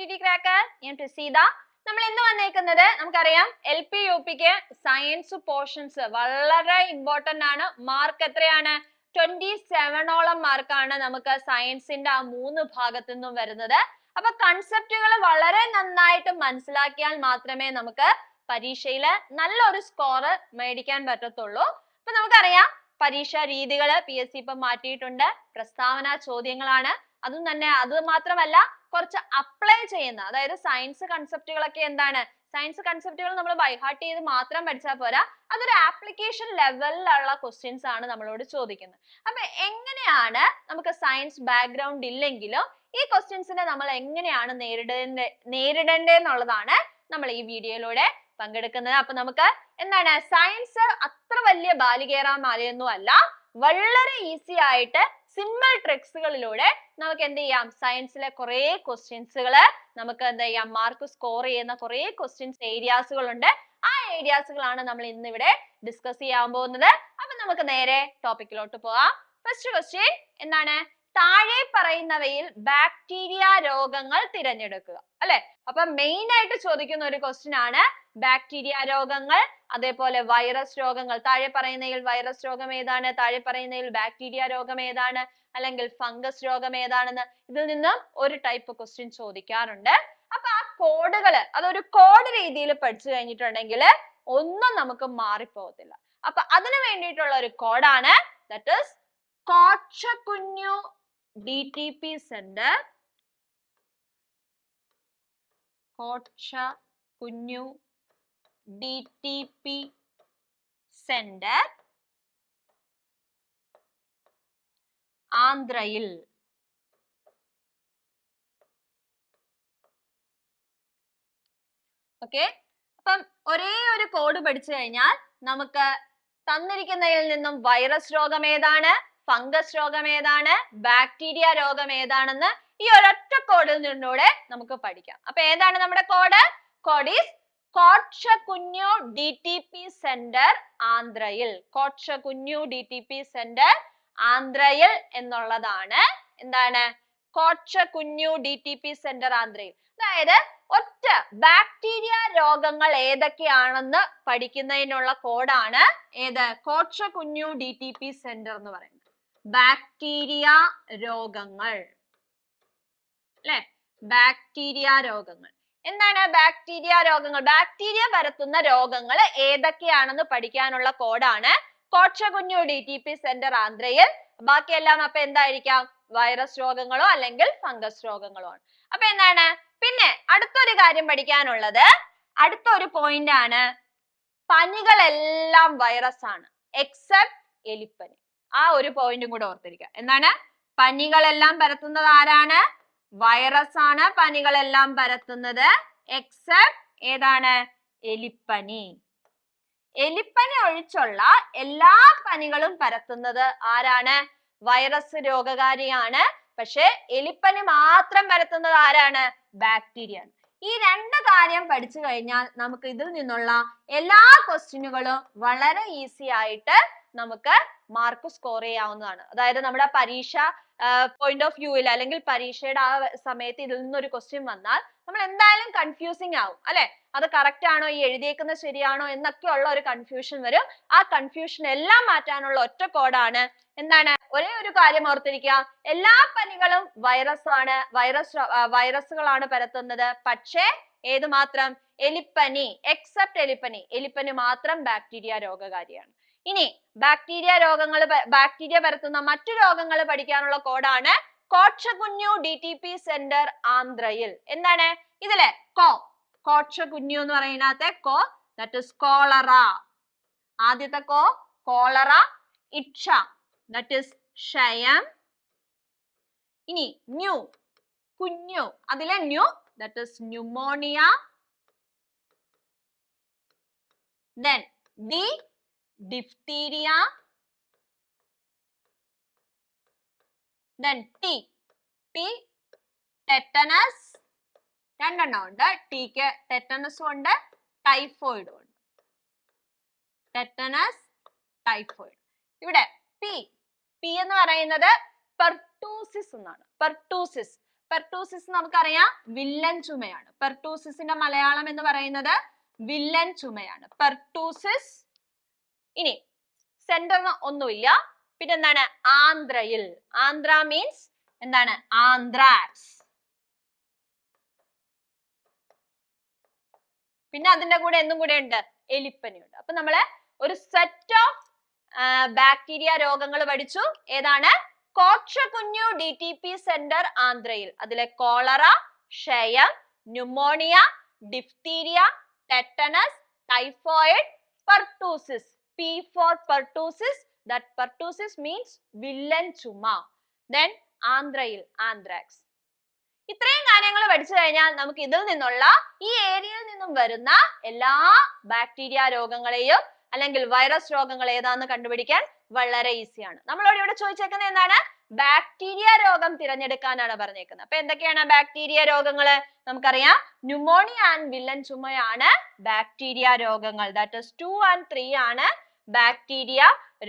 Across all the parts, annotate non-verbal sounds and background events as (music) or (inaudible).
T T cracker ഞാൻ പ്രസീത നമ്മൾ ഇന്ന് വന്നേക്കുന്നത്? നമുക്കറിയാം എൽ പി യു പിക്ക് സയൻസ് പോർഷൻസ് വളരെ ഇമ്പോർട്ടന്റ് ആണ്. മാർക്ക് എത്രയാണ്? ട്വന്റി സെവനോളം മാർക്കാണ് നമുക്ക് സയൻസിന്റെ ആ മൂന്ന് ഭാഗത്തു നിന്നും വരുന്നത്. അപ്പൊ കൺസെപ്റ്റുകൾ വളരെ നന്നായിട്ട് മനസ്സിലാക്കിയാൽ മാത്രമേ നമുക്ക് പരീക്ഷയിൽ നല്ലൊരു സ്കോർ മേടിക്കാൻ പറ്റത്തുള്ളൂ. അപ്പൊ നമുക്കറിയാം പരീക്ഷാ രീതികൾ പി എസ് സി ഇപ്പം മാറ്റിയിട്ടുണ്ട്. പ്രസ്താവന ചോദ്യങ്ങളാണ്. അതും തന്നെ അത് മാത്രമല്ല കുറച്ച് അപ്ലൈ ചെയ്യുന്ന അതായത് സയൻസ് കൺസെപ്റ്റുകളൊക്കെ എന്താണ്? സയൻസ് കൺസെപ്റ്റുകൾ നമ്മൾ ബൈഹാർട്ട് ചെയ്ത് മാത്രം പഠിച്ചാൽ പോരാ. അതൊരു ആപ്ലിക്കേഷൻ ലെവലിലുള്ള ക്വസ്റ്റ്യൻസ് ആണ് നമ്മളോട് ചോദിക്കുന്നത്. അപ്പൊ എങ്ങനെയാണ് നമുക്ക് സയൻസ് ബാക്ക്ഗ്രൗണ്ട് ഇല്ലെങ്കിലും ഈ ക്വസ്റ്റ്യൻസിനെ നമ്മൾ എങ്ങനെയാണ് നേരിടേണ്ട നേരിടേണ്ടതെന്നുള്ളതാണ് നമ്മൾ ഈ വീഡിയോയിലൂടെ പങ്കെടുക്കുന്നത്. അപ്പൊ നമുക്ക് എന്താണ്? സയൻസ് അത്ര വലിയ ബാലികേറാൻ മാലയൊന്നും അല്ല വളരെ ഈസി ആയിട്ട് സിമ്പിൾ ട്രിക്സുകളിലൂടെ നമുക്ക് എന്ത് ചെയ്യാം? സയൻസിലെ കുറെ ക്വസ്റ്റ്യൻസുകൾ നമുക്ക് എന്ത് ചെയ്യാം? മാർക്ക് സ്കോർ ചെയ്യുന്ന കുറെ ക്വസ്റ്റ്യൻസ് ഏരിയാസുകളുണ്ട് ആ ഏരിയാസുകളാണ് നമ്മൾ ഇന്ന് ഇവിടെ ഡിസ്കസ് ചെയ്യാൻ പോകുന്നത്. അപ്പൊ നമുക്ക് നേരെ ടോപ്പിക്കിലോട്ട് പോവാം. ഫസ്റ്റ് ക്വസ്റ്റ്യൻ എന്താണ്? താഴെ പറയുന്നവയിൽ ബാക്ടീരിയ രോഗങ്ങൾ തിരഞ്ഞെടുക്കുക. അല്ലെ? അപ്പൊ മെയിൻ ആയിട്ട് ചോദിക്കുന്ന ഒരു ക്വസ്റ്റ്യൻ ആണ് ബാക്ടീരിയ രോഗങ്ങൾ അതേപോലെ വൈറസ് രോഗങ്ങൾ. താഴെ പറയുന്നതിൽ വൈറസ് രോഗം ഏതാണ്? താഴെ പറയുന്നതിൽ ബാക്ടീരിയ രോഗം ഏതാണ്? അല്ലെങ്കിൽ ഫംഗസ് രോഗം ഏതാണെന്ന്? ഇതിൽ നിന്നും ഒരു ടൈപ്പ് ക്വസ്റ്റ്യൻ ചോദിക്കാറുണ്ട്. അപ്പൊ ആ കോഡുകൾ അതൊരു കോഡ് രീതിയിൽ പഠിച്ചു കഴിഞ്ഞിട്ടുണ്ടെങ്കിൽ ഒന്നും നമുക്ക് മാറിപ്പോകത്തില്ല. അപ്പൊ അതിനു വേണ്ടിയിട്ടുള്ള ഒരു കോഡാണ് ദറ്റ് ഇസ് കോച്ചക്കുഞ്ഞു ഡി ടി പി സെന്റർ കോച്ച കുഞ്ഞു ഡി ടി പി സെന്റർ ആന്ധ്രയിൽ. ഓക്കെ? അപ്പം ഒരേ ഒരു കോഡ് പഠിച്ചു കഴിഞ്ഞാൽ നമുക്ക് തന്നിരിക്കുന്നതിൽ നിന്നും വൈറസ് രോഗം ഏതാണ്? ഫംഗസ് രോഗം ഏതാണ്? ബാക്ടീരിയ രോഗം ഏതാണെന്ന് ഈ ഒരൊറ്റ കോഡിൽ നിന്നൂടെ നമുക്ക് പഠിക്കാം. അപ്പൊ ഏതാണ് നമ്മുടെ കോഡ് കോഡ് ഈസ് കോട്ട കുഞ്ഞു ഡി ടി പി സെന്റർ ആന്ധ്രയിൽ കോട്ട കുഞ്ഞു ഡി ടി പി സെന്റർ ആന്ധ്രയിൽ എന്നുള്ളതാണ്. എന്താണ്? കോട്ട കുഞ്ഞു ഡി ടി പി സെന്റർ ആന്ധ്രയിൽ അതായത് ഒറ്റ ബാക്ടീരിയ രോഗങ്ങൾ ഏതൊക്കെയാണെന്ന് പഠിക്കുന്നതിനുള്ള കോഡാണ് ഏത്? കോട്ട കുഞ്ഞു ഡി ടി പി സെന്റർ എന്ന് പറയുന്നത്. ബാക്ടീരിയ രോഗങ്ങൾ. അല്ലെ? ബാക്ടീരിയ രോഗങ്ങൾ. എന്താണ് ബാക്ടീരിയ രോഗങ്ങൾ? ബാക്ടീരിയ പരത്തുന്ന രോഗങ്ങൾ ഏതൊക്കെയാണെന്ന് പഠിക്കാനുള്ള കോഡാണ് കോട്ടകുഞ്ഞു ഡി ടി പി സെന്റർ ആന്ധ്രയിൽ. ബാക്കിയെല്ലാം അപ്പൊ എന്തായിരിക്കാം? വൈറസ് രോഗങ്ങളോ അല്ലെങ്കിൽ ഫംഗസ് രോഗങ്ങളോ ആണ്. അപ്പൊ എന്താണ്? പിന്നെ അടുത്തൊരു കാര്യം പഠിക്കാനുള്ളത്. അടുത്തൊരു പോയിന്റ് ആണ്. പനികളെല്ലാം വൈറസ് ആണ്. എക്സെപ്റ്റ് എലിപ്പനി. ആ ഒരു പോയിന്റും കൂടെ ഓർത്തിരിക്കുക. എന്താണ്? പനികളെല്ലാം പരത്തുന്നത് ആരാണ്? വൈറസ് ആണ് പനികളെല്ലാം പരത്തുന്നത്. എക്സെപ്റ്റ് ഏതാണ്? എലിപ്പനി. എലിപ്പനി ഒഴിച്ചുള്ള എല്ലാ പനികളും പരത്തുന്നത് ആരാണ്? വൈറസ് രോഗകാരിയാണ്. പക്ഷെ എലിപ്പനി മാത്രം പരത്തുന്നത് ആരാണ്? ബാക്ടീരിയ ഈ രണ്ട് കാര്യം പഠിച്ചു കഴിഞ്ഞാൽ നമുക്ക് ഇതിൽ നിന്നുള്ള എല്ലാ ക്വസ്റ്റ്യനുകളും വളരെ ഈസി ആയിട്ട് നമുക്ക് മാർക്ക് സ്കോർ ചെയ്യാവുന്നതാണ്. അതായത് നമ്മുടെ പരീക്ഷ പോയിന്റ് ഓഫ് വ്യൂവിൽ അല്ലെങ്കിൽ പരീക്ഷയുടെ ആ സമയത്ത് ഇതിൽ നിന്നൊരു ക്വസ്റ്റ്യൻ വന്നാൽ നമ്മൾ എന്തായാലും കൺഫ്യൂസിങ് ആവും അല്ലെ? അത് കറക്റ്റ് ആണോ? ഈ എഴുതിയേക്കുന്നത് ശരിയാണോ? എന്നൊക്കെ ഉള്ള ഒരു കൺഫ്യൂഷൻ വരും. ആ കൺഫ്യൂഷൻ എല്ലാം മാറ്റാനുള്ള ഒറ്റ കോഡാണ് എന്താണ്? ഒരേ ഒരു കാര്യം ഓർത്തിരിക്കുക. എല്ലാ പനികളും വൈറസ് ആണ്. വൈറസ് വൈറസുകളാണ് പരത്തുന്നത്. പക്ഷേ ഏത് മാത്രം? എലിപ്പനി എക്സെപ്റ്റ് എലിപ്പനി. എലിപ്പനി മാത്രം ബാക്ടീരിയ രോഗകാരിയാണ്. ഇനി ബാക്ടീരിയ രോഗങ്ങൾ ബാക്ടീരിയ പരത്തുന്ന മറ്റു രോഗങ്ങൾ പഠിക്കാനുള്ള കോഡാണ് കോക്ഷകുഞ്ഞു ഡി ടി പി സെന്റർ ആന്ധ്രയിൽ എന്താണ്? ഇതിലെ കോ കോക്ഷകുഞ്ഞു എന്ന് പറയുന്നത് കോ ദാറ്റ് ഇസ് കോളറ ആദ്യത്തെ കോ കോളറ ഇക്ഷ ദാറ്റ് ഇസ് ക്ഷയം. ഇനി ന്യൂ കുഞ്ഞു. അതിലെ new that is pneumonia then D diphtheria then T T tetanus രണ്ടെണ്ണം ഉണ്ട്. ടിക്ക് ടെറ്റനസും ഉണ്ട് ടൈഫോയിഡും ഉണ്ട്. ടെറ്റനസ് ടൈഫോയിഡ് ഇവിടെ പി പി എന്ന് പറയുന്നത് പെർട്ടൂസിസ് എന്നാണ്. പെർട്ടൂസിസ് പെർട്ടൂസിസ് നമുക്കറിയാം വില്ലൻ ചുമയാണ്. പെർട്ടൂസിസിന്റെ മലയാളം എന്ന് പറയുന്നത് വില്ലൻ ചുമയാണ്. പെർട്ടൂസിസ് ഇനി സെന്ററിന് ഒന്നുമില്ല. പിന്നെ എന്താണ് ആന്ധ്രയിൽ. ആന്ധ്ര മീൻസ് എന്താണ്? ആന്ധ്രാസ്. പിന്നെ അതിന്റെ കൂടെ എന്തും കൂടെ ഉണ്ട്? എലിപ്പനിയുണ്ട്. അപ്പൊ നമ്മൾ ഒരു സെറ്റ് ഓഫ് ബാക്ടീരിയ രോഗങ്ങൾ പഠിച്ചു. ഏതാണ്? കോക്ഷകുഞ്ഞു ഡി ടി പി സെന്റർ ആന്ധ്രയിൽ. അതിലെ കോളറ ക്ഷയം pneumonia diphtheria tetanus typhoid pertussis P for pertussis that pertussis means villain ചുമ. ദെൻ ആന്ധ്രയിൽ ആന്ത്രാക്സ്. ഇത്രയും കാര്യങ്ങൾ പഠിച്ചു കഴിഞ്ഞാൽ നമുക്ക് ഇതിൽ നിന്നുള്ള ഈ ഏരിയയിൽ നിന്നും വരുന്ന എല്ലാ ബാക്ടീരിയ രോഗങ്ങളെയും അല്ലെങ്കിൽ വൈറസ് രോഗങ്ങൾ ഏതാന്ന് കണ്ടുപിടിക്കാൻ വളരെ ഈസിയാണ് നമ്മളോട് ഇവിടെ ചോദിച്ചേക്കുന്നത് എന്താണ്? ബാക്ടീരിയ രോഗം തിരഞ്ഞെടുക്കാനാണ് പറഞ്ഞേക്കുന്നത്. അപ്പൊ എന്തൊക്കെയാണ് ബാക്ടീരിയ രോഗങ്ങൾ? നമുക്കറിയാം. ന്യൂമോണിയ ആൻഡ് വില്ലൻ ചുമയാണ് ബാക്ടീരിയ രോഗങ്ങൾ. That is two and three ആണ് ബാക്ടീരിയ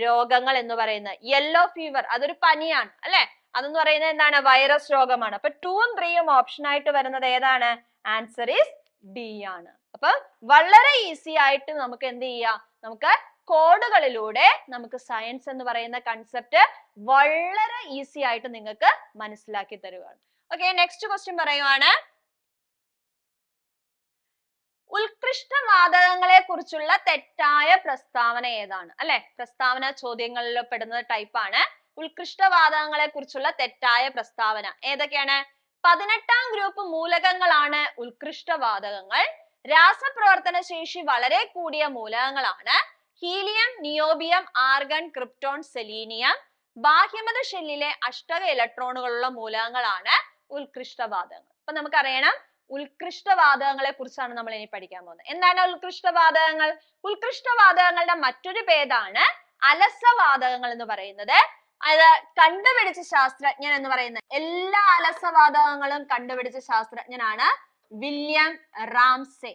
രോഗങ്ങൾ എന്ന് പറയുന്നത്. യെല്ലോ ഫീവർ അതൊരു പനിയാണ് അല്ലെ? അതെന്ന് പറയുന്നത് എന്താണ്? വൈറസ് രോഗമാണ്. അപ്പൊ ടൂവും ത്രീയും ഓപ്ഷൻ ആയിട്ട് വരുന്നത് ഏതാണ്? ആൻസർ ഈസ് ഡി ആണ്. അപ്പൊ വളരെ ഈസി ആയിട്ട് നമുക്ക് എന്ത് ചെയ്യാം? നമുക്ക് കോഡുകളിലൂടെ നമുക്ക് സയൻസ് എന്ന് പറയുന്ന കൺസെപ്റ്റ് വളരെ ഈസി ആയിട്ട് നിങ്ങൾക്ക് മനസ്സിലാക്കി തരുവാണ്. ഓക്കെ നെക്സ്റ്റ് ക്വസ്റ്റ്യൻ പറയുവാണ്. ഉത്കൃഷ്ട വാതകങ്ങളെ കുറിച്ചുള്ള തെറ്റായ പ്രസ്താവന ഏതാണ്? അല്ലെ? പ്രസ്താവന ചോദ്യങ്ങളിൽ പെടുന്ന ടൈപ്പാണ് ഉത്കൃഷ്ട വാതകങ്ങളെ കുറിച്ചുള്ള തെറ്റായ പ്രസ്താവന ഏതൊക്കെയാണ്? പതിനെട്ടാം ഗ്രൂപ്പ് മൂലകങ്ങളാണ് ഉത്കൃഷ്ട വാതകങ്ങൾ രാസപ്രവർത്തന ശേഷി വളരെ കൂടിയ മൂലകങ്ങളാണ്. Helium niobium argon krypton selenium ബാഹ്യമത ഷെല്ലിലെ അഷ്ടക ഇലക്ട്രോണുകളുള്ള മൂലകങ്ങളാണ് ഉത്കൃഷ്ട വാതകങ്ങൾ അപ്പൊ നമുക്കറിയണം ഉത്കൃഷ്ട വാതകങ്ങളെ കുറിച്ചാണ് നമ്മൾ ഇനി പഠിക്കാൻ പോകുന്നത്. എന്താണ് ഉത്കൃഷ്ടവാതകങ്ങൾ? വാതകങ്ങൾ ഉത്കൃഷ്ട വാതകങ്ങളുടെ മറ്റൊരു പേരാണ് അലസവാതകങ്ങൾ എന്ന് പറയുന്നത്. അത് കണ്ടുപിടിച്ച ശാസ്ത്രജ്ഞൻ എന്ന് പറയുന്നത് എല്ലാ അലസവാതകങ്ങളും കണ്ടുപിടിച്ച ശാസ്ത്രജ്ഞനാണ് വില്യം റാംസെ.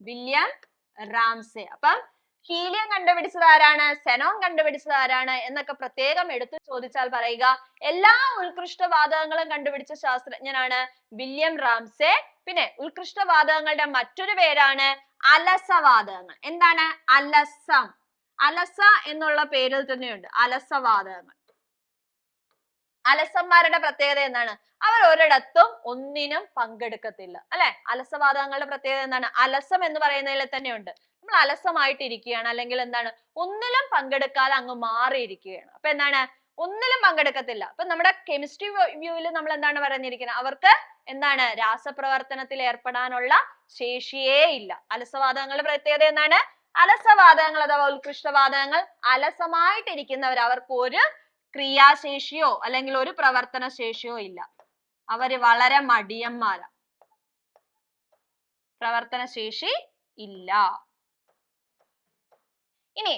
William Ramsay. അപ്പം ഹീലിയം കണ്ടുപിടിച്ചത് ആരാണ്? സെനോൺ കണ്ടുപിടിച്ചത് ആരാണ്? എന്നൊക്കെ പ്രത്യേകം എടുത്തു ചോദിച്ചാൽ പറയുക. എല്ലാ ഉത്കൃഷ്ട വാതകങ്ങളും കണ്ടുപിടിച്ച ശാസ്ത്രജ്ഞനാണ് വില്യം റാംസെ. പിന്നെ ഉത്കൃഷ്ട വാതകങ്ങളുടെ മറ്റൊരു പേരാണ് അലസവാതകങ്ങൾ എന്താണ്? അലസം. അലസ എന്നുള്ള പേരിൽ തന്നെയുണ്ട്. അലസവാതകങ്ങൾ അലസന്മാരുടെ പ്രത്യേകത എന്താണ്? അവർ ഒരിടത്തും ഒന്നിനും പങ്കെടുക്കത്തില്ല. അല്ലെ? അലസവാതകങ്ങളുടെ പ്രത്യേകത എന്താണ്? അലസം എന്ന് പറയുന്നതിൽ തന്നെയുണ്ട്. നമ്മൾ അലസമായിട്ട് ഇരിക്കുകയാണ് അല്ലെങ്കിൽ എന്താണ് ഒന്നിലും പങ്കെടുക്കാതെ അങ്ങ് മാറിയിരിക്കുകയാണ്. അപ്പൊ എന്താണ്? ഒന്നിലും പങ്കെടുക്കത്തില്ല. അപ്പൊ നമ്മുടെ കെമിസ്ട്രി വ്യൂവിൽ നമ്മൾ എന്താണ് പറഞ്ഞിരിക്കുന്നത്? അവർക്ക് എന്താണ് രാസപ്രവർത്തനത്തിൽ ഏർപ്പെടാനുള്ള ശേഷിയേ ഇല്ല. അലസവാദങ്ങളുടെ പ്രത്യേകത എന്താണ്? അലസവാതകങ്ങൾ അഥവാ ഉത്കൃഷ്ടവാതകങ്ങൾ അലസമായിട്ടിരിക്കുന്നവർ അവർക്ക് ഒരു ക്രിയാശേഷിയോ അല്ലെങ്കിൽ ഒരു പ്രവർത്തന ശേഷിയോ ഇല്ല. അവർ വളരെ മടിയന്മാരാ. പ്രവർത്തന ശേഷി ഇല്ല. ഇനി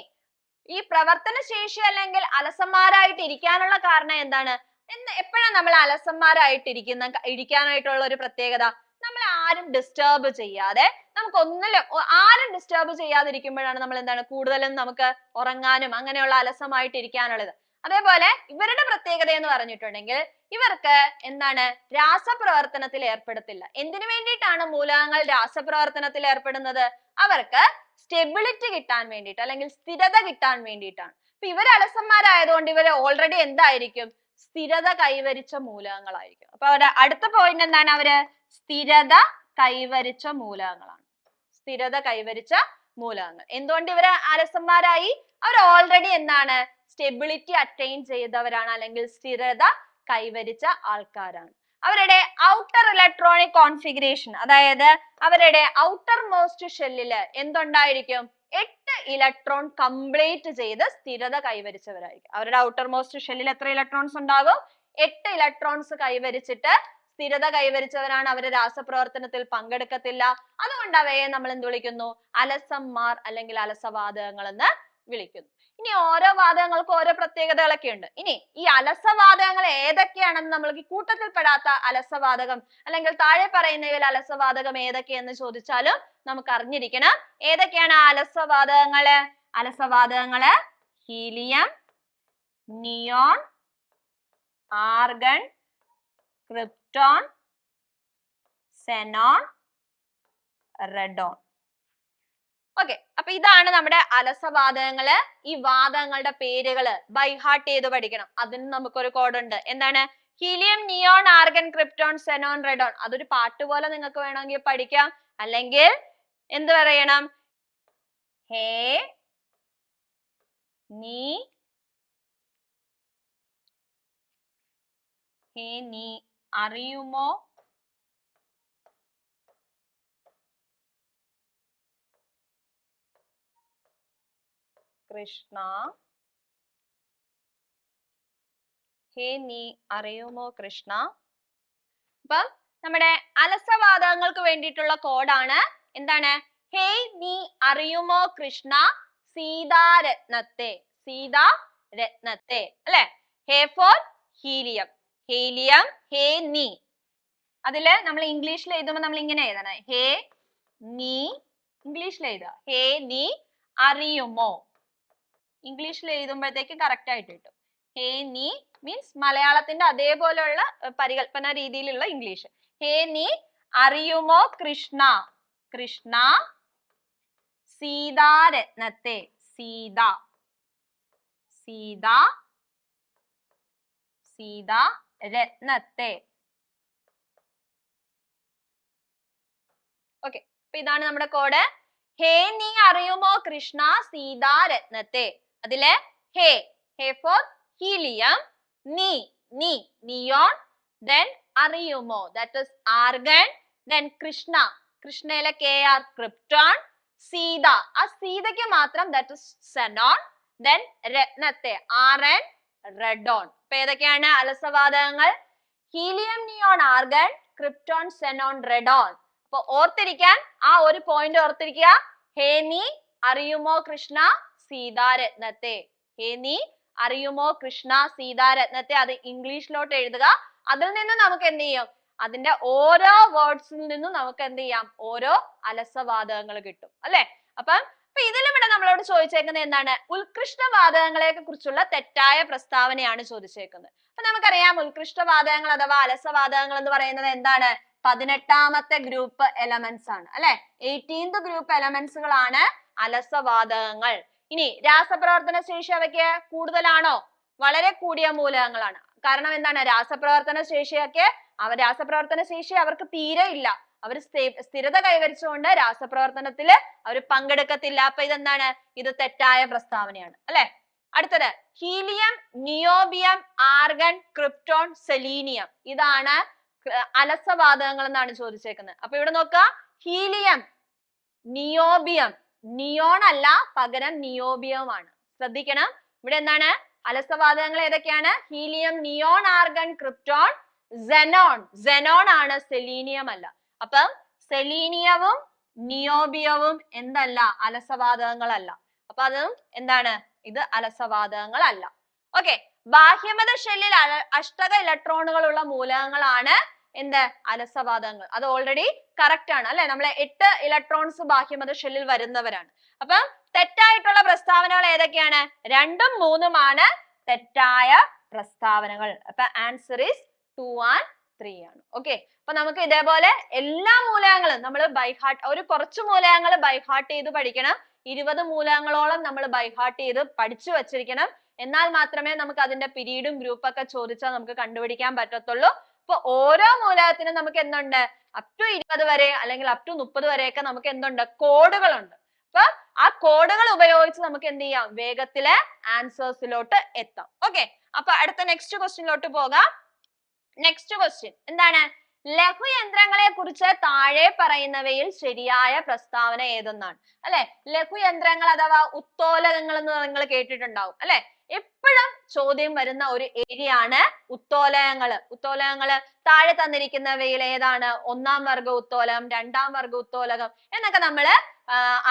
ഈ പ്രവർത്തന ശേഷി അല്ലെങ്കിൽ അലസന്മാരായിട്ട് ഇരിക്കാനുള്ള കാരണം എന്താണ്? എന്ന് എപ്പോഴാണ് നമ്മൾ അലസന്മാരായിട്ട് ഇരിക്കുന്ന ഇരിക്കാനായിട്ടുള്ള ഒരു പ്രത്യേകത? നമ്മൾ ആരും ഡിസ്റ്റർബ് ചെയ്യാതെ നമുക്ക് ഒന്നിലും ആരും ഡിസ്റ്റർബ് ചെയ്യാതിരിക്കുമ്പോഴാണ് നമ്മൾ എന്താണ് കൂടുതലും നമുക്ക് ഉറങ്ങാനും അങ്ങനെയുള്ള അലസമായിട്ട് ഇരിക്കാനുള്ളത് അതേപോലെ ഇവരുടെ പ്രത്യേകത എന്ന് പറഞ്ഞിട്ടുണ്ടെങ്കിൽ ഇവർക്ക് എന്താണ് രാസപ്രവർത്തനത്തിൽ ഏർപ്പെടുത്തില്ല. എന്തിനു വേണ്ടിയിട്ടാണ് മൂലകങ്ങൾ രാസപ്രവർത്തനത്തിൽ ഏർപ്പെടുന്നത്? അവർക്ക് സ്റ്റെബിലിറ്റി കിട്ടാൻ വേണ്ടിയിട്ട് അല്ലെങ്കിൽ സ്ഥിരത കിട്ടാൻ വേണ്ടിയിട്ടാണ്. അപ്പൊ ഇവർ അലസന്മാരായതുകൊണ്ട് ഇവർ ഓൾറെഡി എന്തായിരിക്കും? സ്ഥിരത കൈവരിച്ച മൂലകങ്ങളായിരിക്കും. അപ്പൊ അവരുടെ അടുത്ത പോയിന്റ് എന്താണ് അവർ? സ്ഥിരത കൈവരിച്ച മൂലകങ്ങളാണ്. സ്ഥിരത കൈവരിച്ച മൂലകങ്ങൾ. എന്തുകൊണ്ട് ഇവർ അലസന്മാരായി? അവർ ഓൾറെഡി എന്താണ്? സ്റ്റെബിലിറ്റി അറ്റൈൻ ചെയ്തവരാണ് അല്ലെങ്കിൽ സ്ഥിരത കൈവരിച്ച ആൾക്കാരാണ്. അവരുടെ ഔട്ടർ ഇലക്ട്രോണിക് കോൺഫിഗറേഷൻ അതായത് അവരുടെ ഔട്ടർ മോസ്റ്റ് ഷെല്ലിൽ എന്തുണ്ടായിരിക്കും? എട്ട് ഇലക്ട്രോൺ കംപ്ലീറ്റ് ചെയ്ത് സ്ഥിരത കൈവരിച്ചവരായിരിക്കും. അവരുടെ ഔട്ടർ മോസ്റ്റ് ഷെല്ലിൽ എത്ര ഇലക്ട്രോൺസ് ഉണ്ടാകും? എട്ട് ഇലക്ട്രോൺസ് കൈവരിച്ചിട്ട് സ്ഥിരത കൈവരിച്ചവരാണ്. അവരെ രാസപ്രവർത്തനത്തിൽ പങ്കെടുക്കത്തില്ല. അതുകൊണ്ട് അവയെ നമ്മൾ എന്ത് വിളിക്കുന്നു? അലസന്മാർ അല്ലെങ്കിൽ അലസവാതകങ്ങൾ എന്ന് വിളിക്കുന്നു. ഇനി ഓരോ വാതകങ്ങൾക്കും ഓരോ പ്രത്യേകതകളൊക്കെ ഉണ്ട്. ഇനി ഈ അലസവാതകങ്ങൾ ഏതൊക്കെയാണെന്ന് നമ്മൾക്ക് കൂട്ടത്തിൽ പെടാത്ത അലസവാതകം അല്ലെങ്കിൽ താഴെ പറയുന്നവയിൽ അലസവാതകം ഏതൊക്കെയെന്ന് ചോദിച്ചാലും നമുക്ക് അറിഞ്ഞിരിക്കണം. ഏതൊക്കെയാണ് അലസവാതകങ്ങൾ അലസവാതകങ്ങൾ helium neon argon krypton xenon radon. Okay അപ്പൊ ഇതാണ് നമ്മുടെ അലസവാതകങ്ങൾ ഈ വാതകങ്ങളുടെ പേരുകൾ ബൈഹാർട്ട് ചെയ്ത് പഠിക്കണം? അതിന് നമുക്കൊരു ഉണ്ട്. എന്താണ്? Helium neon argon krypton xenon radon അതൊരു പാട്ട് പോലെ നിങ്ങൾക്ക് വേണമെങ്കിൽ പഠിക്കാം. അല്ലെങ്കിൽ എന്ത് പറയണം? ഹേ നീ ഹേ നീ അറിയുമോ? കൃഷ്ണ. ഹേ നീ അറിയുമോ കൃഷ്ണ? അപ്പം നമ്മുടെ അലസവാദങ്ങൾക്ക് വേണ്ടിയിട്ടുള്ള കോഡാണ് എന്താണ്? ഹേ നീ അറിയുമോ കൃഷ്ണ? സീതാരത്നത്തെ സീതാ രത്നത്തെ അല്ലെ? ഹേ ഫോർ ഹീലിയം. ഹീലിയം ഹേ നീ. അതിൽ നമ്മൾ ഇംഗ്ലീഷിൽ എഴുതുമ്പോൾ നമ്മൾ ഇങ്ങനെ എഴുതണം. ഹേ നീ ഇംഗ്ലീഷിൽ എഴുതുക. ഹേ നീ അറിയുമോ? ഇംഗ്ലീഷിൽ എഴുതുമ്പോഴത്തേക്ക് കറക്റ്റ് ആയിട്ട് കിട്ടും. ഹേ നീ മീൻസ് മലയാളത്തിന്റെ അതേപോലെയുള്ള പരികല്പന രീതിയിലുള്ള ഇംഗ്ലീഷ് ഹേ നീ അറിയുമോ കൃഷ്ണ? കൃഷ്ണ സീതാരത്നത്തെ. സീത. സീത. സീത രത്നത്തെ ഓക്കെ അപ്പൊ ഇതാണ് നമ്മുടെ കോഡ് ഹേ നീ അറിയുമോ കൃഷ്ണ? സീതാരത്നത്തെ. അതിലെ ഹേ ഹേ ഫോർ ഹീലിയം നീ നീ നിയോൺ ദെൻ അറിയുമോ? That is argon then Krishna. കൃഷ്ണയിലെ K R krypton Sita. ആ സീതയ്ക്ക് മാത്രം ദാറ്റ് ഇസ് സെനോൺ ദെൻ രത്നത്തെ ആർ എൻ റെഡോൺ. അപ്പൊ ഏതൊക്കെയാണ് അലസവാതകങ്ങൾ? Helium neon argon krypton xenon radon. അപ്പൊ ഓർത്തിരിക്കാൻ ആ ഒരു പോയിന്റ് ഓർത്തിരിക്കുക. നീ അറിയുമോ കൃഷ്ണ? സീതാരത്നത്തെ. ഹേ നീ അറിയുമോ കൃഷ്ണ സീതാരത്നത്തെ? അത് ഇംഗ്ലീഷിലോട്ട് എഴുതുക. അതിൽ നിന്ന് നമുക്ക് എന്ത് ചെയ്യും? അതിന്റെ ഓരോ വേർഡ്സിൽ നിന്നും നമുക്ക് എന്ത് ചെയ്യാം? ഓരോ അലസവാതകങ്ങൾ കിട്ടും. അല്ലെ? അപ്പം അപ്പൊ ഇതിലും ഇവിടെ നമ്മളോട് ചോദിച്ചേക്കുന്നത് എന്താണ്? ഉത്കൃഷ്ടവാതകങ്ങളെ കുറിച്ചുള്ള തെറ്റായ പ്രസ്താവനയാണ് ചോദിച്ചേക്കുന്നത്. അപ്പൊ നമുക്കറിയാം ഉത്കൃഷ്ടവാതകങ്ങൾ അഥവാ അലസവാതകങ്ങൾ എന്ന് പറയുന്നത് എന്താണ്? പതിനെട്ടാമത്തെ ഗ്രൂപ്പ് എലമെന്റ്സ് ആണ്. അല്ലെ? എയ്റ്റീൻത് ഗ്രൂപ്പ് എലമെന്റ്സുകളാണ് അലസവാതകങ്ങൾ ഇനി രാസപ്രവർത്തന ശേഷി അവയ്ക്ക് കൂടുതലാണോ? വളരെ കൂടിയ മൂലകങ്ങളാണ്. കാരണം എന്താണ്? രാസപ്രവർത്തന ശേഷിയൊക്കെ അവ രാസപ്രവർത്തന ശേഷി അവർക്ക് തീരെ ഇല്ല. അവർ സ്ഥിരത കൈവരിച്ചുകൊണ്ട് രാസപ്രവർത്തനത്തിൽ അവർ പങ്കെടുക്കത്തില്ല. അപ്പൊ ഇതെന്താണ്? ഇത് തെറ്റായ പ്രസ്താവനയാണ്. അല്ലെ? അടുത്തത് helium niobium argon krypton selenium. ഇതാണ് അലസവാതകങ്ങൾ എന്നാണ് ചോദിച്ചേക്കുന്നത്. അപ്പൊ ഇവിടെ നോക്കുക ഹീലിയം നിയോബിയം നിയോൺ അല്ല പകരം നിയോബിയം ആണ് ശ്രദ്ധിക്കണം. ഇവിടെ എന്താണ്? അലസവാതകങ്ങൾ ഏതൊക്കെയാണ്? Helium neon argon krypton xenon. Xenon ആണ് സെലീനിയം അല്ല. അപ്പം സെലീനിയവും നിയോബിയവും എന്തല്ല? അലസവാതകങ്ങളല്ല അപ്പൊ അതും എന്താണ്? ഇത് അലസവാതകങ്ങളല്ല ഓക്കെ ബാഹ്യമത ഷെല്ലിൽ അഷ്ടക ഇലക്ട്രോണുകളുള്ള മൂലകങ്ങളാണ് എന്ത്? അലസവാതകങ്ങൾ അത് ഓൾറെഡി കറക്റ്റ് ആണ് അല്ലെ? നമ്മളെ എട്ട് ഇലക്ട്രോൺസ് ബാഹ്യമത ഷെല്ലിൽ വരുന്നവരാണ്. അപ്പൊ തെറ്റായിട്ടുള്ള പ്രസ്താവനകൾ ഏതൊക്കെയാണ്? രണ്ടും മൂന്നുമാണ് തെറ്റായ പ്രസ്താവനകൾ. അപ്പൊ answer is two and three ആണ്. ഓക്കെ അപ്പൊ നമുക്ക് ഇതേപോലെ എല്ലാ മൂലകങ്ങളും നമ്മൾ ബൈഹാർട്ട് ഒരു കുറച്ച് മൂലകങ്ങൾ ബൈഹാർട്ട് ചെയ്ത് പഠിക്കണം. ഇരുപത് മൂലകങ്ങളോളം നമ്മൾ ബൈഹാർട്ട് ചെയ്ത് പഠിച്ചു വച്ചിരിക്കണം. എന്നാൽ മാത്രമേ നമുക്ക് അതിന്റെ പിരീഡും ഗ്രൂപ്പ് ഒക്കെ ചോദിച്ചാൽ നമുക്ക് കണ്ടുപിടിക്കാൻ പറ്റത്തുള്ളൂ. അപ്പൊ ഓരോ മൂലകത്തിനും നമുക്ക് എന്തുണ്ട്? അപ് ടു ഇരുപത് വരെ അല്ലെങ്കിൽ അപ് ടു മുപ്പത് വരെയൊക്കെ നമുക്ക് എന്തുണ്ട്? കോഡുകളുണ്ട്. അപ്പൊ ആ കോഡുകൾ ഉപയോഗിച്ച് നമുക്ക് എന്ത് ചെയ്യാം? വേഗത്തിൽ ആൻസേഴ്സിലോട്ട് എത്താം. ഓക്കെ അപ്പൊ അടുത്ത നെക്സ്റ്റ് ക്വസ്റ്റ്യനിലോട്ട് പോകാം. നെക്സ്റ്റ് ക്വസ്റ്റ്യൻ എന്താണ്? ലഘുയന്ത്രങ്ങളെ കുറിച്ച് താഴെ പറയുന്നവയിൽ ശരിയായ പ്രസ്താവന ഏതെന്നാണ്? അല്ലെ? ലഘുയന്ത്രങ്ങൾ അഥവാ ഉത്തോലകങ്ങൾ എന്ന് നിങ്ങൾ കേട്ടിട്ടുണ്ടാവും. അല്ലെ? എപ്പോഴും ചോദ്യം വരുന്ന ഒരു ഏരിയ ആണ് ഉത്തോലയങ്ങൾ. ഉത്തോലയങ്ങൾ താഴെ തന്നിരിക്കുന്നവയിൽ ഏതാണ്? ഒന്നാം വർഗ ഉത്തോലകം രണ്ടാം വർഗ ഉത്തോലകം എന്നൊക്കെ നമ്മൾ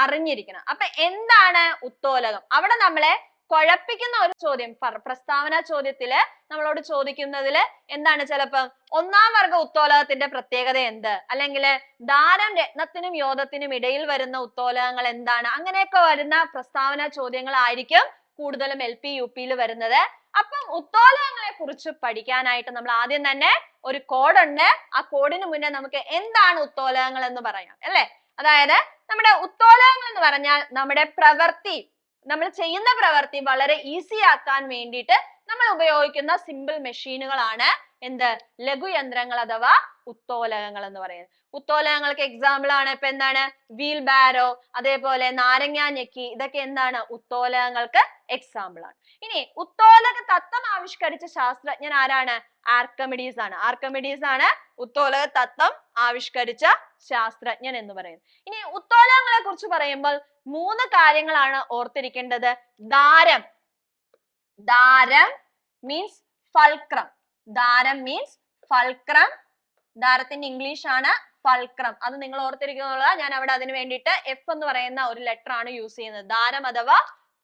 അറിഞ്ഞിരിക്കണം. അപ്പൊ എന്താണ് ഉത്തോലകം? അവിടെ നമ്മളെ കുഴപ്പിക്കുന്ന ഒരു ചോദ്യം പ്രസ്താവന ചോദ്യത്തിൽ നമ്മളോട് ചോദിക്കുന്നതിൽ എന്താണ് ചിലപ്പം? ഒന്നാം വർഗ ഉത്തോലകത്തിന്റെ പ്രത്യേകത എന്ത്? അല്ലെങ്കിൽ ദാനം രത്നത്തിനും യോധത്തിനും ഇടയിൽ വരുന്ന ഉത്തോലകങ്ങൾ എന്താണ്? അങ്ങനെയൊക്കെ വരുന്ന പ്രസ്താവന ചോദ്യങ്ങളായിരിക്കും കൂടുതലും എൽ പി യു പിയിൽ വരുന്നത്. അപ്പം ഉത്തോലകങ്ങളെ കുറിച്ച് പഠിക്കാനായിട്ട് നമ്മൾ ആദ്യം തന്നെ ഒരു കോഡ് ഉണ്ട്. ആ കോഡിന് മുന്നേ നമുക്ക് എന്താണ് ഉത്തോലകങ്ങൾ എന്ന് പറയാം അല്ലേ? അതായത് നമ്മുടെ ഉത്തോലകങ്ങൾ എന്ന് പറഞ്ഞാൽ നമ്മുടെ പ്രവൃത്തി നമ്മൾ ചെയ്യുന്ന പ്രവൃത്തി വളരെ ഈസി ആക്കാൻ വേണ്ടിയിട്ട് നമ്മൾ ഉപയോഗിക്കുന്ന സിമ്പിൾ മെഷീനുകളാണ് എന്ത്? ലഘുയന്ത്രങ്ങൾ അഥവാ ഉത്തോലകങ്ങൾ എന്ന് പറയുന്നത്. ഉത്തോലകങ്ങൾക്ക് എക്സാമ്പിൾ ആണ്. ഇപ്പൊ എന്താണ്? വീൽ ബാരോ അതേപോലെ നാരങ്ങ ഇതൊക്കെ എന്താണ്? ഉത്തോലകങ്ങൾക്ക് എക്സാമ്പിൾ ആണ്. ഇനി ഉത്തോലക തത്വം ആവിഷ്കരിച്ച ശാസ്ത്രജ്ഞൻ ആരാണ്? ആർക്കമിഡീസ് ആണ്. ആർക്കമിഡീസ് ആണ് ഉത്തോലക തത്വം ആവിഷ്കരിച്ച ശാസ്ത്രജ്ഞൻ എന്ന് പറയുന്നത്. ഇനി ഉത്തോലകങ്ങളെ കുറിച്ച് പറയുമ്പോൾ മൂന്ന് കാര്യങ്ങളാണ് ഓർത്തിരിക്കേണ്ടത്. ദാരം. ദാരം മീൻസ് ഫൽക്രം ദാരം മീൻസ് ഫൽക്രം ദാരത്തിന്റെ ഇംഗ്ലീഷ് ആണ് ഫൾക്രം അത് നിങ്ങൾ ഓർത്തിരിക്കുന്നുള്ളതാ ഞാൻ അവിടെ അതിന് വേണ്ടിയിട്ട് എഫ് എന്ന് പറയുന്ന ഒരു ലെറ്റർ ആണ് യൂസ് ചെയ്യുന്നത്. ദാരം അഥവാ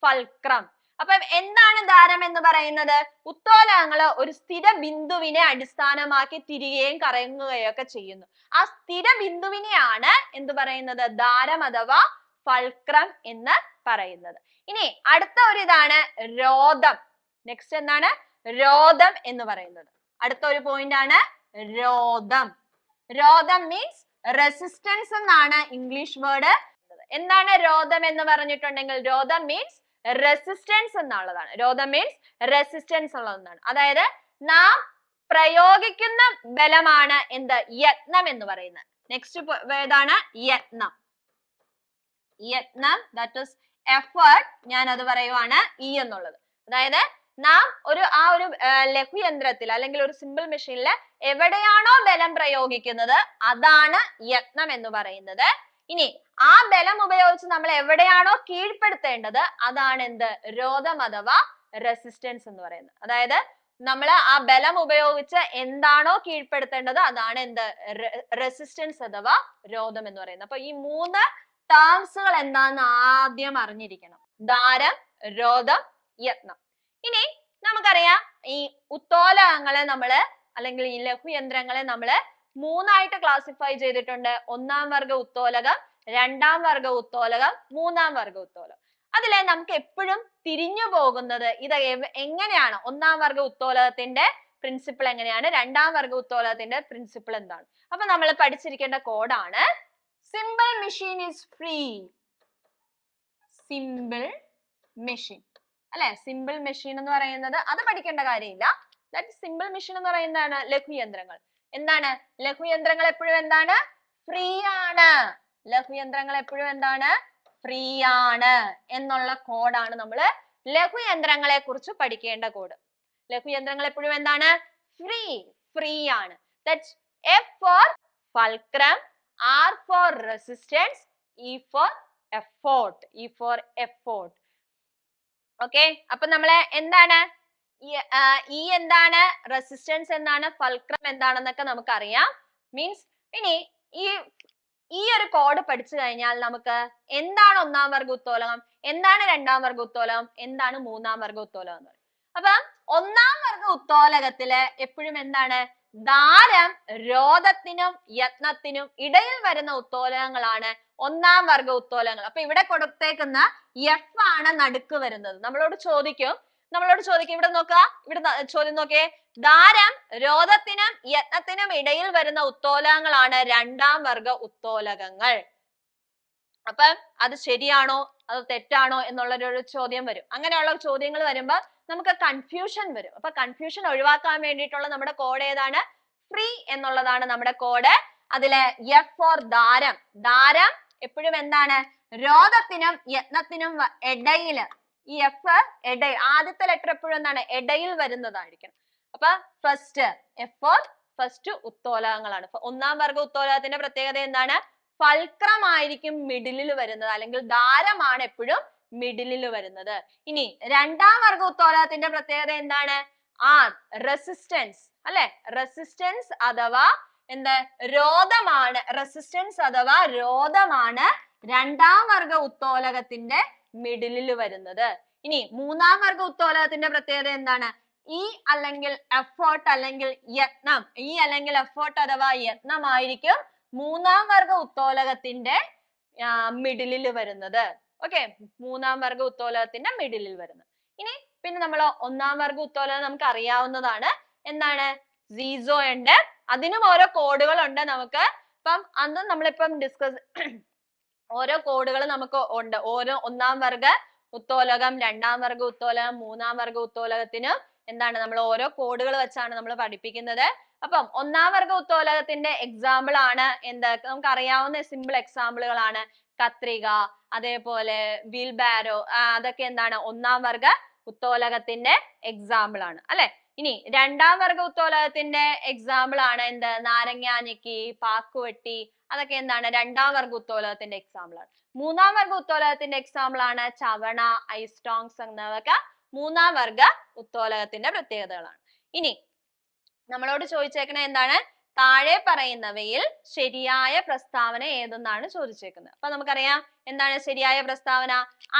ഫൾക്രം അപ്പൊ എന്താണ് ദാരം എന്ന് പറയുന്നത്? ഉത്തോലകങ്ങൾ ഒരു സ്ഥിര ബിന്ദുവിനെ അടിസ്ഥാനമാക്കി തിരികെയും കറങ്ങുകയും ഒക്കെ ചെയ്യുന്നു. ആ സ്ഥിര ബിന്ദുവിനെയാണ് എന്ത് പറയുന്നത്? ദാരം അഥവാ ഫൾക്രം എന്ന് പറയുന്നത്. ഇനി അടുത്ത ഒരു ഇതാണ് രോദം. നെക്സ്റ്റ് എന്താണ്? രോദം എന്ന് പറയുന്നത്. അടുത്ത ഒരു പോയിന്റ് ആണ് രോദം. രോദം മീൻസ് റെസിസ്റ്റൻസ് എന്നാണ് ഇംഗ്ലീഷ് വേർഡ് എന്താണ് രോദം എന്ന് പറഞ്ഞിട്ടുണ്ടെങ്കിൽ രോദം മീൻസ് റെസിസ്റ്റൻസ് എന്നുള്ളതാണ്. രോദം മീൻസ് റെസിസ്റ്റൻസ് ഉള്ളതെന്നാണ് അതായത് നാം പ്രയോഗിക്കുന്ന ബലമാണ് എന്ത്? യത്നം എന്ന് പറയുന്നത്. നെക്സ്റ്റ് ഏതാണ്? യത്നം. യത്നം ദാറ്റ് ഇസ് എഫേർട്ട് ഞാൻ അത് പറയുവാണ് ഇ എന്നുള്ളത്. അതായത് നാം ഒരു ആ ഒരു ലഘുയന്ത്രത്തിൽ അല്ലെങ്കിൽ ഒരു സിമ്പിൾ മെഷീനിൽ എവിടെയാണോ ബലം പ്രയോഗിക്കുന്നത് അതാണ് യത്നം എന്ന് പറയുന്നത്. ഇനി ആ ബലം ഉപയോഗിച്ച് നമ്മൾ എവിടെയാണോ കീഴ്പ്പെടുത്തേണ്ടത് അതാണ് എന്ത്? രോധം അഥവാ റെസിസ്റ്റൻസ് എന്ന് പറയുന്നത്. അതായത് നമ്മൾ ആ ബലം ഉപയോഗിച്ച് എന്താണോ കീഴ്പ്പെടുത്തേണ്ടത് അതാണ് എന്ത്? റെസിസ്റ്റൻസ് അഥവാ രോധം എന്ന് പറയുന്നത്. അപ്പൊ ഈ മൂന്ന് ടേംസുകൾ എന്താണെന്ന് ആദ്യം അറിഞ്ഞിരിക്കണം. ദാരം രോധം യത്നം. ഇനി നമുക്കറിയാം ഈ ഉത്തോലകങ്ങളെ നമ്മൾ അല്ലെങ്കിൽ ഈ ലഘുയന്ത്രങ്ങളെ നമ്മൾ മൂന്നായിട്ട് ക്ലാസിഫൈ ചെയ്തിട്ടുണ്ട്. ഒന്നാം വർഗ ഉത്തോലകം രണ്ടാം വർഗ ഉത്തോലകം മൂന്നാം വർഗ ഉത്തോലകം. അതിലെ നമുക്ക് എപ്പോഴും തിരിഞ്ഞു പോകുന്നത് ഇത് എങ്ങനെയാണ്? ഒന്നാം വർഗ ഉത്തോലകത്തിന്റെ പ്രിൻസിപ്പിൾ എങ്ങനെയാണ്? രണ്ടാം വർഗ ഉത്തോലകത്തിന്റെ പ്രിൻസിപ്പിൾ എന്താണ്? അപ്പൊ നമ്മൾ പഠിച്ചിരിക്കേണ്ട കോഡാണ് simple machine is free simple machine അല്ലെ? സിമ്പിൾ മെഷീൻ എന്ന് പറയുന്നത് അത് പഠിക്കേണ്ട കാര്യമില്ല. ദാറ്റ് സിമ്പിൾ മെഷീൻ എന്ന് പറയുന്നതാണ് ലഘുയന്ത്രങ്ങൾ. എന്താണ്? ലഘുയന്ത്രങ്ങൾ എപ്പോഴും എന്താണ്? ഫ്രീ ആണ്. ലഘുയന്ത്രങ്ങൾ എപ്പോഴും എന്താണ്? ഫ്രീ ആണ് എന്നുള്ള കോഡാണ് നമ്മൾ ലഘുയന്ത്രങ്ങളെ കുറിച്ച് പഠിക്കേണ്ട കോഡ് ലഘുയന്ത്രങ്ങൾ എപ്പോഴും എന്താണ്? ഫ്രീ ഫ്രീ ആണ്. That's F for fulcrum R for resistance E for effort E for effort okay അപ്പൊ നമ്മൾ എന്താണ്? ഈ- ഈ എന്താണ്? റെസിസ്റ്റൻസ് എന്താണ്? ഫൾക്രം എന്താണെന്നൊക്കെ നമുക്കറിയാം. മീൻസ് ഇനി ഈ ഈ ഒരു കോഡ് പഠിച്ചു കഴിഞ്ഞാൽ നമുക്ക് എന്താണ് ഒന്നാം വർഗ ഉത്തോലകം? എന്താണ് രണ്ടാം വർഗ ഉത്തോലകം? എന്താണ് മൂന്നാം വർഗ ഉത്തോലകം എന്ന് അപ്പൊ ഒന്നാം വർഗ ഉത്തോലകത്തിൽ എപ്പോഴും എന്താണ്? ദാരം രോധത്തിനും യത്നത്തിനും ഇടയിൽ വരുന്ന ഉത്തോലകങ്ങളാണ് ഒന്നാം വർഗ ഉത്തോലങ്ങൾ. അപ്പൊ ഇവിടെ കൊടുത്തേക്കുന്ന എഫ് ആണ് നടുക്ക് വരുന്നത്. നമ്മളോട് ചോദിക്കും. നമ്മളോട് ചോദിക്കും ഇവിടെ നോക്കുക ഇവിടെ ചോദ്യം നോക്കിയേ. ദാരം രോധത്തിനും യത്നത്തിനും ഇടയിൽ വരുന്ന ഉത്തോലങ്ങളാണ് രണ്ടാം വർഗ ഉത്തോലകങ്ങൾ. അപ്പം അത് ശരിയാണോ? അത് തെറ്റാണോ? എന്നുള്ളൊരു ചോദ്യം വരും. അങ്ങനെയുള്ള ചോദ്യങ്ങൾ വരുമ്പോൾ നമുക്ക് കൺഫ്യൂഷൻ വരും. അപ്പൊ കൺഫ്യൂഷൻ ഒഴിവാക്കാൻ വേണ്ടിയിട്ടുള്ള നമ്മുടെ കോഡ് ഏതാണ്? ഫ്രീ എന്നുള്ളതാണ് നമ്മുടെ കോഡ് അതിലെ എഫ് ഫോർ ദാരം ദാരം എപ്പോഴും എന്താണ്? രോധത്തിനും യത്നത്തിനും ഇടയിൽ ഈ എഫ് ഇടയിൽ ആദ്യത്തെ ലെറ്റർ എപ്പോഴും എന്താണ്? ഇടയിൽ വരുന്നതായിരിക്കണം. അപ്പൊ ഫസ്റ്റ് എഫ് ഫസ്റ്റ് ഉത്തോലകങ്ങളാണ്. ഒന്നാം വർഗ ഉത്തോലകത്തിന്റെ പ്രത്യേകത എന്താണ്? ഫൽക്രമായിരിക്കും മിഡിലിൽ വരുന്നത്. അല്ലെങ്കിൽ ദാരമാണ് എപ്പോഴും മിഡിലിൽ വരുന്നത്. ഇനി രണ്ടാം വർഗ ഉത്തോലകത്തിന്റെ പ്രത്യേകത എന്താണ്? ആ റെസിസ്റ്റൻസ് അല്ലെ? റെസിസ്റ്റൻസ് അഥവാ എന്ത്? രോധമാണ്. റെസിസ്റ്റൻസ് അഥവാ രോധമാണ് രണ്ടാം വർഗ ഉത്തോലകത്തിന്റെ മിഡിലിൽ വരുന്നത്. ഇനി മൂന്നാം വർഗ ഉത്തോലകത്തിന്റെ പ്രത്യേകത എന്താണ്? ഈ അല്ലെങ്കിൽ എഫേർട്ട് അല്ലെങ്കിൽ യത്നം. ഈ അല്ലെങ്കിൽ എഫേർട്ട് അഥവാ യത്നമായിരിക്കും മൂന്നാം വർഗ ഉത്തോലകത്തിന്റെ മിഡിലിൽ വരുന്നത്. ഓക്കെ മൂന്നാം വർഗ ഉത്തോലകത്തിന്റെ മിഡിലിൽ വരുന്നത്. ഇനി പിന്നെ നമ്മൾ ഒന്നാം വർഗ ഉത്തോലകം നമുക്ക് അറിയാവുന്നതാണ്. എന്താണ്? സീസോ ഉണ്ട് അതിനും ഓരോ കോഡുകൾ ഉണ്ട് നമുക്ക്. ഇപ്പം അന്ന് നമ്മളിപ്പം ഡിസ്കസ് (clears throat) ഓരോ കോഡുകൾ നമുക്ക് ഉണ്ട്. ഓരോ ഒന്നാം വർഗ ഉത്തോലകം രണ്ടാം വർഗ ഉത്തോലകം മൂന്നാം വർഗ ഉത്തോലകത്തിന് എന്താണ് നമ്മൾ ഓരോ കോഡുകൾ വെച്ചാണ് നമ്മൾ പഠിപ്പിക്കുന്നത്. അപ്പം ഒന്നാം വർഗ ഉത്തോലകത്തിന്റെ എക്സാമ്പിൾ ആണ് എന്താ? നമുക്ക് അറിയാവുന്ന സിമ്പിൾ എക്സാമ്പിളുകളാണ് കത്രിക അതേപോലെ വീൽബാരോ അതൊക്കെ എന്താണ്? ഒന്നാം വർഗ ഉത്തോലകത്തിന്റെ എക്സാമ്പിൾ ആണ്. അല്ലെ? ഇനി രണ്ടാം വർഗ ഉത്തോലകത്തിന്റെ എക്സാമ്പിൾ ആണ് എന്ത്? നാരങ്ങാനിക്കി പാക്കുവെട്ടി അതൊക്കെ എന്താണ്? രണ്ടാം വർഗ ഉത്തോലകത്തിന്റെ എക്സാമ്പിൾ ആണ്. മൂന്നാം വർഗ ഉത്തോലകത്തിന്റെ എക്സാമ്പിൾ ആണ് ചവണ ഐസ്റ്റോങ്സ് എന്നിവയൊക്കെ മൂന്നാം വർഗ ഉത്തോലകത്തിന്റെ പ്രത്യേകതകളാണ്. ഇനി നമ്മളോട് ചോദിച്ചേക്കണ എന്താണ്? താഴെ പറയുന്നവയിൽ ശരിയായ പ്രസ്താവന ഏതെന്നാണ് ചോദിച്ചേക്കുന്നത്. അപ്പൊ നമുക്കറിയാം എന്താണ് ശരിയായ പ്രസ്താവന?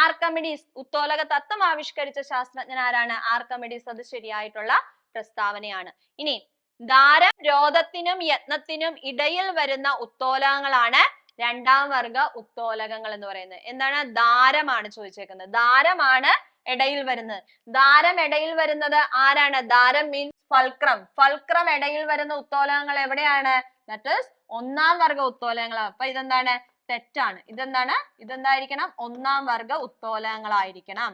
ആർക്കമിഡീസ് ഉത്തോലക തത്വം ആവിഷ്കരിച്ച ശാസ്ത്രജ്ഞൻ ആരാണ്? ആർക്കമിഡീസ് അത് ശരിയായിട്ടുള്ള പ്രസ്താവനയാണ്. ഇനി ദാരം രോധത്തിനും യത്നത്തിനും ഇടയിൽ വരുന്ന ഉത്തോലകങ്ങളാണ് രണ്ടാം വർഗ ഉത്തോലകങ്ങൾ എന്ന് പറയുന്നത്. എന്താണ്? ദാരമാണ് ചോദിച്ചേക്കുന്നത്. ദാരമാണ് ഇടയിൽ വരുന്നത്. ദാരം ഇടയിൽ വരുന്നത് ആരാണ്? ദാരം മീൻസ് ഫൽക്രം ഫൽക്രം ഇടയിൽ വരുന്ന ഉത്തോലകങ്ങൾ എവിടെയാണ്? ദാറ്റ് ഈസ് ഒന്നാം വർഗ ഉത്തോലകങ്ങളാണ്. അപ്പൊ ഇതെന്താണ്? തെറ്റാണ്. ഇതെന്താണ്? ഇതെന്തായിരിക്കണം? ഒന്നാം വർഗ ഉത്തോലകങ്ങളായിരിക്കണം.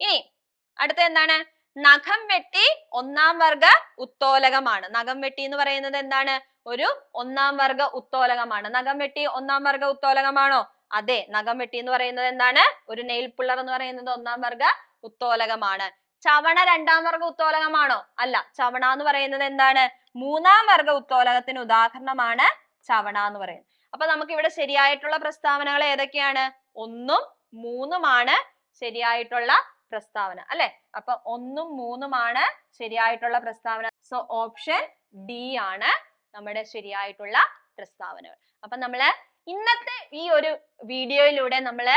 ഇനി അടുത്ത എന്താണ്? നഖം വെട്ടി ഒന്നാം വർഗ ഉത്തോലകമാണ്. നഖം വെട്ടി എന്ന് പറയുന്നത് എന്താണ്? ഒരു ഒന്നാം വർഗ ഉത്തോലകമാണ്. നഖം വെട്ടി ഒന്നാം വർഗ ഉത്തോലകമാണോ? അതെ നഖം വെട്ടി എന്ന് പറയുന്നത് എന്താണ്? ഒരു നെയിൽ പിള്ളർ എന്ന് പറയുന്നത് ഒന്നാം വർഗ ഉത്തോലകമാണ്. ചവണ രണ്ടാം വർഗ ഉത്തോലകമാണോ? അല്ല ചവണ എന്ന് പറയുന്നത് എന്താണ്? മൂന്നാം വർഗ ഉത്തോലകത്തിന് ഉദാഹരണമാണ് ചവണ എന്ന് പറയുന്നത്. അപ്പൊ നമുക്ക് ഇവിടെ ശരിയായിട്ടുള്ള പ്രസ്താവനകൾ ഏതൊക്കെയാണ്? ഒന്നും മൂന്നുമാണ് ശരിയായിട്ടുള്ള പ്രസ്താവന അല്ലെ? അപ്പൊ ഒന്നും മൂന്നുമാണ് ശരിയായിട്ടുള്ള പ്രസ്താവന. സോ ഓപ്ഷൻ ഡി ആണ് നമ്മുടെ ശരിയായിട്ടുള്ള പ്രസ്താവനകൾ. അപ്പൊ നമ്മൾ ഇന്നത്തെ ഈ ഒരു വീഡിയോയിലൂടെ നമ്മൾ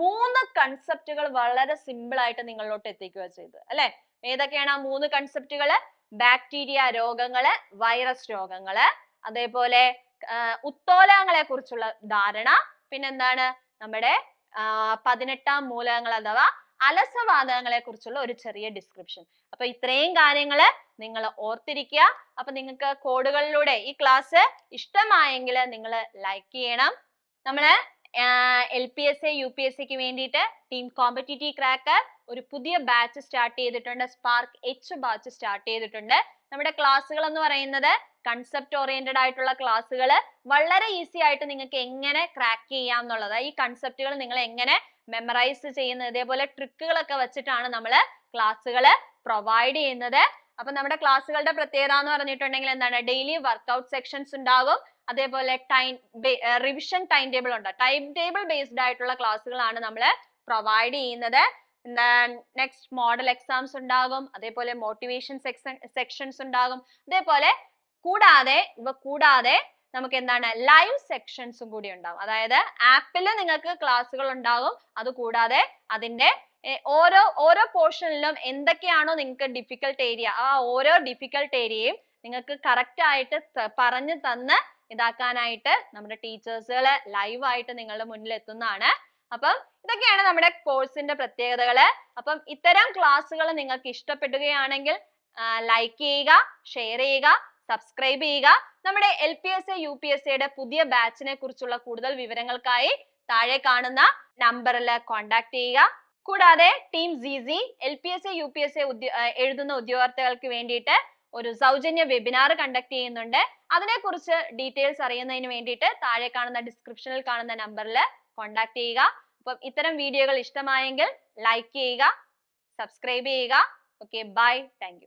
മൂന്ന് കൺസെപ്റ്റുകൾ വളരെ സിമ്പിൾ ആയിട്ട് നിങ്ങളിലോട്ട് എത്തിക്കുക ചെയ്തത്. അല്ലെ? ഏതൊക്കെയാണ് ആ മൂന്ന് കൺസെപ്റ്റുകൾ ബാക്ടീരിയ രോഗങ്ങൾ വൈറസ് രോഗങ്ങൾ അതേപോലെ ഉത്തോലകങ്ങളെ കുറിച്ചുള്ള ധാരണ പിന്നെന്താണ്? നമ്മുടെ പതിനെട്ടാം മൂലകങ്ങൾ അഥവാ അലസവാതകങ്ങളെ കുറിച്ചുള്ള ഒരു ചെറിയ ഡിസ്ക്രിപ്ഷൻ അപ്പൊ ഇത്രയും കാര്യങ്ങൾ നിങ്ങൾ ഓർത്തിരിക്കുക. അപ്പൊ നിങ്ങൾക്ക് കോഡുകളിലൂടെ ഈ ക്ലാസ് ഇഷ്ടമായെങ്കിൽ നിങ്ങൾ ലൈക്ക് ചെയ്യണം. നമ്മൾ L P S A U P S സിക്ക് വേണ്ടിയിട്ട് ടീം കോമ്പറ്റീറ്റീവ് ക്രാക്കർ ഒരു പുതിയ ബാച്ച് സ്റ്റാർട്ട് ചെയ്തിട്ടുണ്ട്. സ്പാർക്ക് എച്ച് ബാച്ച് സ്റ്റാർട്ട് ചെയ്തിട്ടുണ്ട്. നമ്മുടെ ക്ലാസ്സുകൾ എന്ന് പറയുന്നത് കൺസെപ്റ്റ് ഓറിയന്റഡ് ആയിട്ടുള്ള ക്ലാസ്സുകൾ വളരെ ഈസി ആയിട്ട് നിങ്ങൾക്ക് എങ്ങനെ ക്രാക്ക് ചെയ്യാം എന്നുള്ളത് ഈ കൺസെപ്റ്റുകൾ നിങ്ങൾ എങ്ങനെ മെമ്മറൈസ് ചെയ്യുന്നത് ഇതേപോലെ ട്രിക്കുകളൊക്കെ വെച്ചിട്ടാണ് നമ്മൾ ക്ലാസ്സുകൾ പ്രൊവൈഡ് ചെയ്യുന്നത്. അപ്പൊ നമ്മുടെ ക്ലാസ്സുകളുടെ പ്രത്യേകത എന്ന് പറഞ്ഞിട്ടുണ്ടെങ്കിൽ എന്താണ്? ഡെയിലി വർക്ക്ഔട്ട് സെക്ഷൻസ് ഉണ്ടാകും അതേപോലെ ടൈം റിവിഷൻ ടൈം ടേബിൾ ഉണ്ട്. ടൈം ടേബിൾ ബേസ്ഡ് ആയിട്ടുള്ള ക്ലാസ്സുകളാണ് നമ്മൾ പ്രൊവൈഡ് ചെയ്യുന്നത്. നെക്സ്റ്റ് മോഡൽ എക്സാംസ് ഉണ്ടാകും. അതേപോലെ മോട്ടിവേഷൻ സെക്ഷൻസ് ഉണ്ടാകും. അതേപോലെ കൂടാതെ ഇവ കൂടാതെ നമുക്ക് എന്താണ്? ലൈവ് സെക്ഷൻസും കൂടി ഉണ്ടാവും. അതായത് ആപ്പിൽ നിങ്ങൾക്ക് ക്ലാസ്സുകൾ ഉണ്ടാകും. അതുകൂടാതെ അതിന്റെ ഓരോ ഓരോ പോർഷനിലും എന്തൊക്കെയാണോ നിങ്ങൾക്ക് ഡിഫിക്കൽട്ട് ഏരിയ ആ ഓരോ ഡിഫിക്കൽട്ട് ഏരിയയും നിങ്ങൾക്ക് കറക്റ്റ് ആയിട്ട് പറഞ്ഞു തന്ന് ഇതാക്കാനായിട്ട് നമ്മുടെ ടീച്ചേഴ്സുകൾ ലൈവ് ആയിട്ട് നിങ്ങളുടെ മുന്നിൽ എത്തുന്നതാണ്. അപ്പം ഇതൊക്കെയാണ് നമ്മുടെ കോഴ്സിന്റെ പ്രത്യേകതകൾ. അപ്പം ഇത്തരം ക്ലാസ്സുകൾ നിങ്ങൾക്ക് ഇഷ്ടപ്പെടുകയാണെങ്കിൽ ലൈക്ക് ചെയ്യുക ഷെയർ ചെയ്യുക സബ്സ്ക്രൈബ് ചെയ്യുക. നമ്മുടെ L P S A U P S പുതിയ ബാച്ചിനെ കുറിച്ചുള്ള കൂടുതൽ വിവരങ്ങൾക്കായി താഴെ കാണുന്ന നമ്പറിൽ കോൺടാക്ട് ചെയ്യുക. കൂടാതെ team C L P S A U P S A എഴുതുന്ന ഉദ്യോഗാർത്ഥികൾക്ക് വേണ്ടിയിട്ട് ഒരു സൗജന്യ വെബിനാർ കണ്ടക്ട് ചെയ്യുന്നുണ്ട്. അതിനെക്കുറിച്ച് ഡീറ്റെയിൽസ് അറിയുന്നതിന് വേണ്ടിയിട്ട് താഴെ കാണുന്ന ഡിസ്ക്രിപ്ഷനിൽ കാണുന്ന നമ്പറിൽ കോൺടാക്ട് ചെയ്യുക. അപ്പം ഇത്തരം വീഡിയോകൾ ഇഷ്ടമായെങ്കിൽ ലൈക്ക് ചെയ്യുക സബ്സ്ക്രൈബ് ചെയ്യുക. Okay bye thank